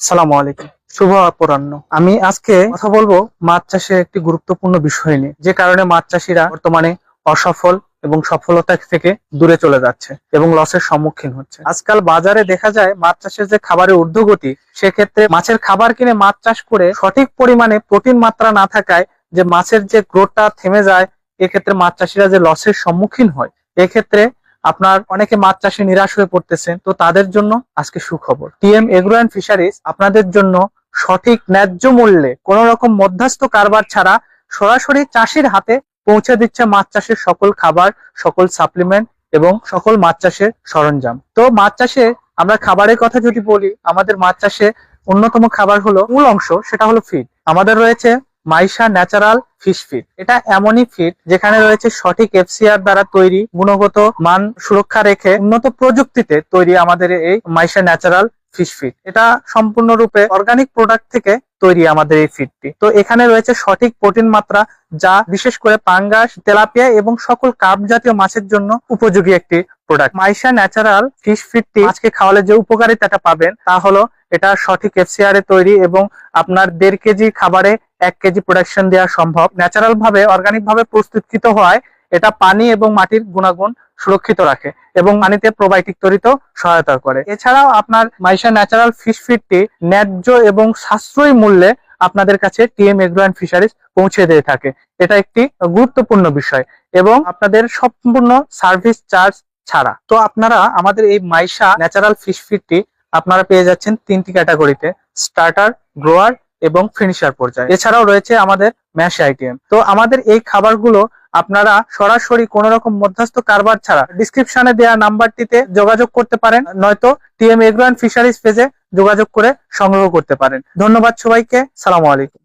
সালামু আলাইকুম। শুভ অপরাহ্ন। আমি আজকে কথা বলব মাছ চাষের একটি গুরুত্বপূর্ণ বিষয় নিয়ে, যে কারণে মাছ চাষিরা বর্তমানে অসফল এবং সফলতা থেকে দূরে চলে যাচ্ছে এবং লসের সম্মুখীন হচ্ছে। আজকাল বাজারে দেখা যায় মাছ চাষের যে খাবারের ঊর্ধ্বগতি, সেক্ষেত্রে মাছের খাবার কিনে মাছ চাষ করে সঠিক পরিমাণে প্রোটিন মাত্রা না থাকায় যে মাছের যে গ্রোথটা থেমে যায়, এক্ষেত্রে মাছ চাষিরা যে লসের সম্মুখীন হয়, এক্ষেত্রে আপনার অনেকে মাছ চাষে নিরাশ হয়ে পড়তেছেন তো তাদের জন্য আজকে সুখবর। টিএম এগ্রো অ্যান্ড ফিশারিজ আপনাদের জন্য সঠিক ন্যায্য মূল্যে কোন রকম মধ্যস্থ কারবার ছাড়া সরাসরি চাষির হাতে পৌঁছে দিচ্ছে মাছ চাষের সকল খাবার, সকল সাপ্লিমেন্ট এবং সকল মাছ চাষের সরঞ্জাম। তো মাছ চাষে আমরা খাবারের কথা যদি বলি, আমাদের মাছ চাষে অন্যতম খাবার হলো মূল অংশ, সেটা হলো ফিড আমাদের রয়েছে মাইশা ন্যাচারাল ফিশ ফিড। এটা এমনই ফিড যেখানে রয়েছে সঠিক এফসিআর দ্বারা তৈরি, গুণগত মান সুরক্ষা রেখে উন্নত প্রযুক্তিতে তৈরি আমাদের এই মাইশা ন্যাচারাল ফিশ ফিড এটা সম্পূর্ণরূপে অর্গানিক প্রোডাক্ট থেকে তৈরি আমাদের এই ফিডটি তো এখানে রয়েছে সঠিক প্রোটিন মাত্রা, যা বিশেষ করে পাঙ্গাস, তেলাপিয়া এবং সকল কার্প জাতীয় মাছের জন্য উপযোগী একটি প্রোডাক্ট মাইশা ন্যাচারাল ফিশ ফিডটি আজকে খাওয়ালে যে উপকারিতাটা পাবেন, তা হলো এটা সঠিক এফসিআর এ তৈরি এবং আপনার দেড় কেজি খাবারে এক কেজি প্রোডাকশন দেওয়া সম্ভব। ন্যাচারাল ভাবে অর্গানিক ভাবে প্রস্তুতকৃত হওয়ায় এটা পানি এবং মাটির গুণাগুণ সুরক্ষিত রাখে এবং পানিতে প্রোবায়োটিক তৈরিতেও সহায়তা করে। এছাড়াও আপনার মাইশা ন্যাচারাল ফিশ ফিডটি ন্যায্য এবং সাশ্রয়ী মূল্যে আপনাদের কাছে টিএম এগ্রো অ্যান্ড ফিশারিজ পৌঁছে দিয়ে থাকে। এটা একটি গুরুত্বপূর্ণ বিষয় এবং আপনাদের সম্পূর্ণ সার্ভিস চার্জ ছাড়া। তো আপনারা আমাদের এই মাইশা ন্যাচারাল ফিশ ফিডটি আপনারা পেয়ে যাচ্ছেন তিনটি ক্যাটাগরিতে, স্টার্টার, গ্রোয়ার এবং ফিনিশার পর্যায়ে। এছাড়াও রয়েছে আমাদের ম্যাশ আইটেম। তো আমাদের এই খাবারগুলো আপনারা সরাসরি কোন রকম মধ্যস্থ কারবার ছাড়া ডিসক্রিপশনে দেওয়া নাম্বারটিতে যোগাযোগ করতে পারেন, নয়তো টিএম এগ্রো ফিশারিজ পেজে যোগাযোগ করে সংগ্রহ করতে পারেন। ধন্যবাদ সবাইকে, সালাম আলাইকুম।